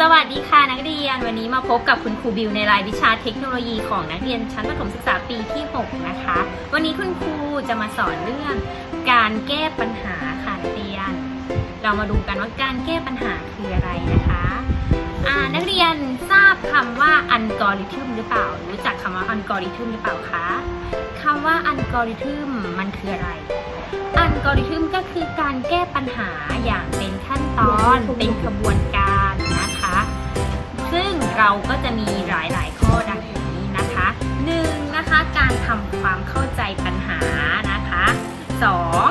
สวัสดีค่ะนักเรียนวันนี้มาพบกับคุณครูบิวในรายวิชาเทคโนโลยีของนักเรียนชั้นประถมศึกษาปีที่ 6 นะคะ วันนี้คุณครูจะมาสอนเรื่องการแก้ปัญหาค่ะนักเรียน เรามาดูกันว่าการแก้ปัญหาคืออะไรนะคะนักเรียนทราบคำว่าอัลกอริทึมหรือเปล่า รู้จักคำว่าอัลกอริทึมหรือเปล่าคะคำว่าอัลกอริทึมมันคืออะไรอัลกอริทึมก็คือการแก้ปัญหาอย่างเป็นขั้นตอนเป็นกระบวนการ เราก็จะมีหลายๆ ข้อดังนี้นะคะหนึ่งนะคะการทำความเข้าใจปัญหานะคะสอง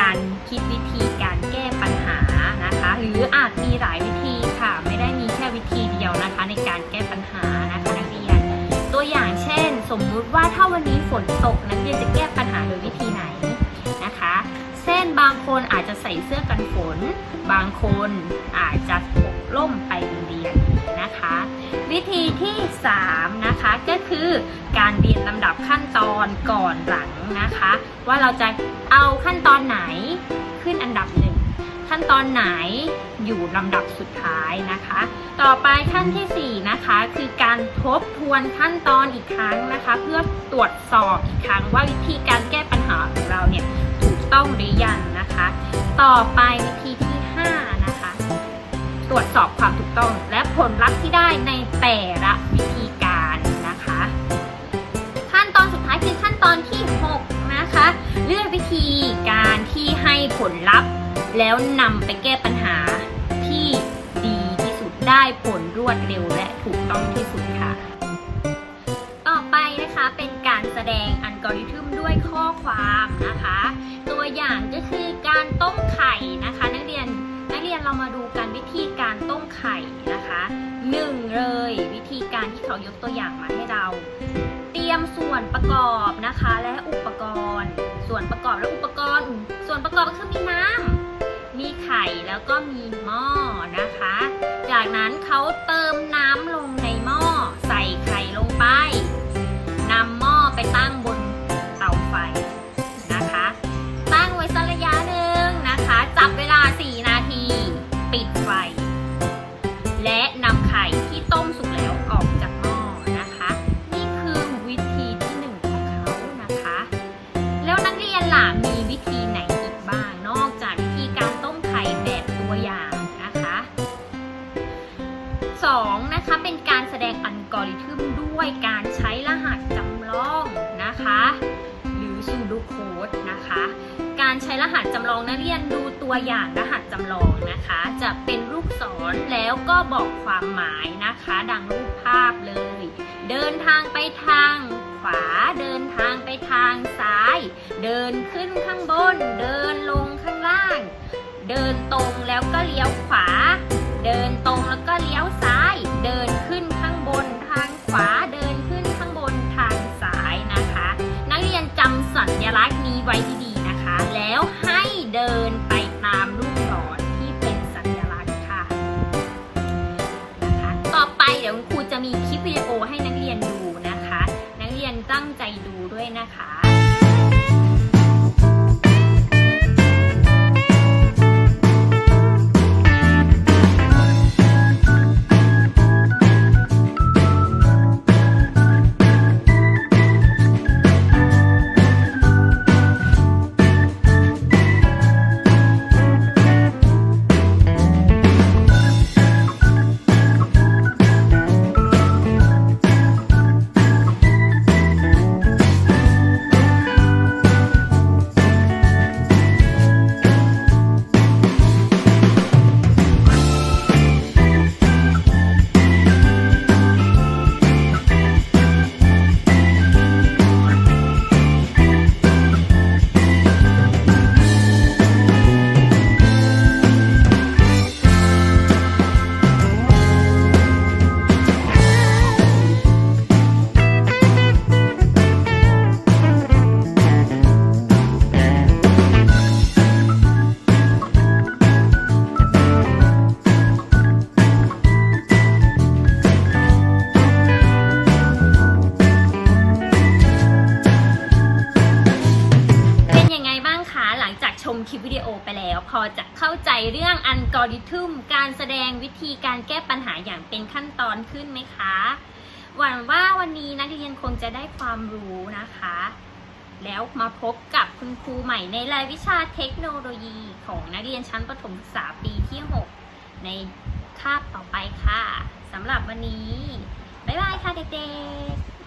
การคิดวิธีการแก้ปัญหานะคะ หรืออาจมีหลายวิธีค่ะ ไม่ได้มีแค่วิธีเดียวนะคะ ในการแก้ปัญหานะคะนักเรียน ตัวอย่างเช่น สมมุติว่าถ้าวันนี้ฝนตกนักเรียนจะแก้ปัญหาโดยวิธีไหนนะคะ เช่นบางคนอาจจะใส่เสื้อกันฝน บางคนอาจจะพกร่มไปโรงเรียน นะคะ วิธีที่ 3 นะคะก็คือการเรียนลำดับขั้นตอนก่อนหลังนะคะ ว่าเราจะเอาขั้นตอนไหนขึ้นอันดับหนึ่งขั้นตอนไหนอยู่ลำดับสุดท้ายนะคะ ต่อไปขั้นทีสี่ 4 นะคะ คือการทบทวนขั้นตอนอีกครั้งนะคะ เพื่อตรวจสอบอีกครั้งว่าวิธีการแก้ปัญหาของเราเนี่ยถูกต้องหรือยังนะคะ ต่อไปวิธีที่ 5 นะคะ ตรวจสอบความถูกต้อง ผลลัพธ์ที่ได้ในแต่ละวิธีการนะคะ ขั้นตอนสุดท้ายคือขั้นตอนที่ 6 นะคะ เลือกวิธีการที่ให้ผลลัพธ์ แล้วนำไปแก้ปัญหาที่ดีที่สุดได้ผลรวดเร็วและถูกต้องที่สุดค่ะ ต่อไปนะคะเป็นการแสดงอัลกอริทึมด้วยข้อความนะคะ ตัวอย่างก็คือการต้มไข่นะคะ นักเรียนนักเรียนเรามาดูกันวิธีการต้มไข่ การที่เขายกตัวอย่างมาให้เรา เตรียมส่วนประกอบนะคะ และอุปกรณ์ ส่วนประกอบและอุปกรณ์ ส่วนประกอบก็คือมีน้ำมีไข่แล้วก็มีหม้อนะคะ จากนั้นเขาเติมน้ำลงในหม้อใส่ไข่ลงไปนำหม้อไปตั้งบนเตาไฟนะคะ ตั้งไว้สักระยะหนึ่งนะคะ จับเวลา 4 นาที ปิดไฟ และนำไข่ ด้วยการใช้รหัสจำลองนะคะ หรือ pseudo code นะคะ การใช้รหัสจำลองนักเรียนดูตัวอย่างรหัสจำลองนะคะ จะเป็นลูกศรแล้วก็บอกความหมายนะคะ ดังรูปภาพเลย เดินทางไปทางขวา เดินทางไปทางซ้าย เดินขึ้นข้างบน เดินลงข้างล่าง เดินตรงแล้วก็เลี้ยวขวา เดินตรงแล้วก็เลี้ยวซ้าย ไว้ที่ดีนะคะ แล้วให้เดินไปตามลูกศรที่เป็นสัญลักษณ์ค่ะนะคะต่อไปเดี๋ยวคุณครูจะมีคลิปวิดีโอให้นักเรียนดูนะคะ นักเรียนตั้งใจดูด้วยนะคะ คลิปวิดีโอไปแล้ว พอจะเข้าใจเรื่องอัลกอริทึมการแสดงวิธีการแก้ปัญหาอย่างเป็นขั้นตอนขึ้นไหมคะ หวังว่าวันนี้นักเรียนคงจะได้ความรู้นะคะ แล้วมาพบกับคุณครูใหม่ในรายวิชาเทคโนโลยี ของนักเรียนชั้นประถมศึกษาปีที่ 6 ในคาบต่อไปค่ะสำหรับวันนี้ บ๊ายบายค่ะเด็กๆ